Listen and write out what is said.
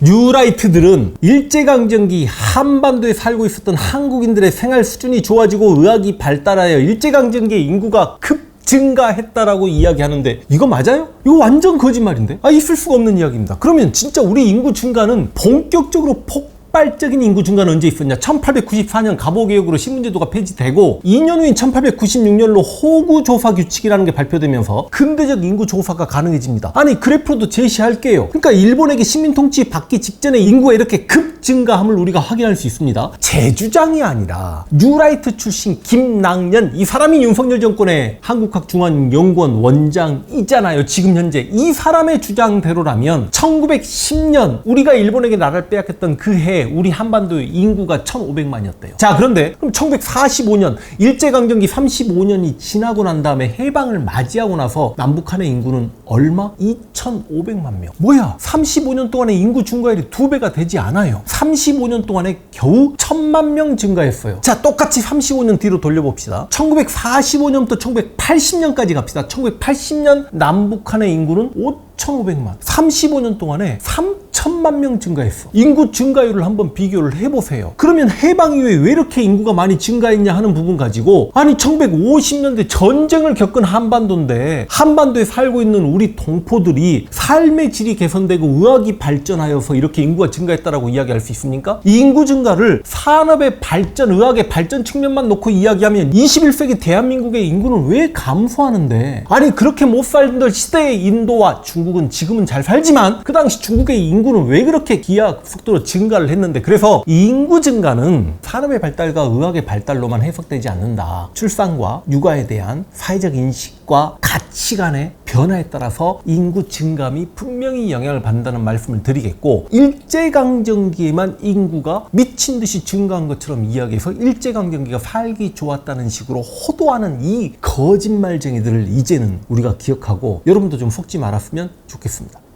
뉴라이트들은 일제강점기 한반도에 살고 있었던 한국인들의 생활 수준이 좋아지고 의학이 발달하여 일제강점기 인구가 급 증가했다라고 이야기하는데 이거 맞아요? 이거 완전 거짓말인데? 아 있을 수가 없는 이야기입니다. 그러면 진짜 우리 인구 증가는 본격적으로 폭 발적인 인구 증가는 언제 있었냐? 1894년 갑오개혁으로 신분제도가 폐지되고 2년 후인 1896년로 호구 조사 규칙이라는 게 발표되면서 근대적 인구 조사가 가능해집니다. 아니 그래프로도 제시할게요. 그러니까 일본에게 식민 통치 받기 직전에 인구가 이렇게 급 증가함을 우리가 확인할 수 있습니다. 제 주장이 아니라 뉴라이트 출신 김낭년 이 사람이 윤석열 정권의 한국학중앙연구원 원장이잖아요. 지금 현재 이 사람의 주장대로라면 1910년 우리가 일본에게 나라를 빼앗겼던 그해 우리 한반도의 인구가 1,500만이었대요. 자 그런데 그럼 1945년 일제강점기 35년이 지나고 난 다음에 해방을 맞이하고 나서 남북한의 인구는 얼마? 2,500만 명. 뭐야? 35년 동안의 인구 증가율이 두 배가 되지 않아요. 35년 동안에 겨우 1,000만 명 증가했어요. 자 똑같이 35년 뒤로 돌려봅시다. 1945년부터 1980년까지 갑시다. 1980년 남북한의 인구는 5,500만. 35년 동안에 3천만 명 증가했어. 인구 증가율을 한번 비교를 해보세요. 그러면 해방 이후에 왜 이렇게 인구가 많이 증가했냐 하는 부분 가지고 아니 1950년대 전쟁을 겪은 한반도인데 한반도에 살고 있는 우리 동포들이 삶의 질이 개선되고 의학이 발전하여서 이렇게 인구가 증가했다라고 이야기할 수 있습니까? 이 인구 증가를 산업의 발전, 의학의 발전 측면만 놓고 이야기하면 21세기 대한민국의 인구는 왜 감소하는데? 아니 그렇게 못 살던 시대의 인도와 중국 은 지금은 잘 살지만 그 당시 중국의 인구는 왜 그렇게 기하 속도로 증가를 했는데 그래서 이 인구 증가는 산업의 발달과 의학의 발달로만 해석되지 않는다. 출산과 육아에 대한 사회적 인식과 가치관의 변화에 따라서 인구 증감이 분명히 영향을 받는다는 말씀을 드리겠고 일제강점기에만 인구가 미친 듯이 증가한 것처럼 이야기해서 일제강점기가 살기 좋았다는 식으로 호도하는 이 거짓말쟁이들을 이제는 우리가 기억하고 여러분도 좀 속지 말았으면 좋겠습니다.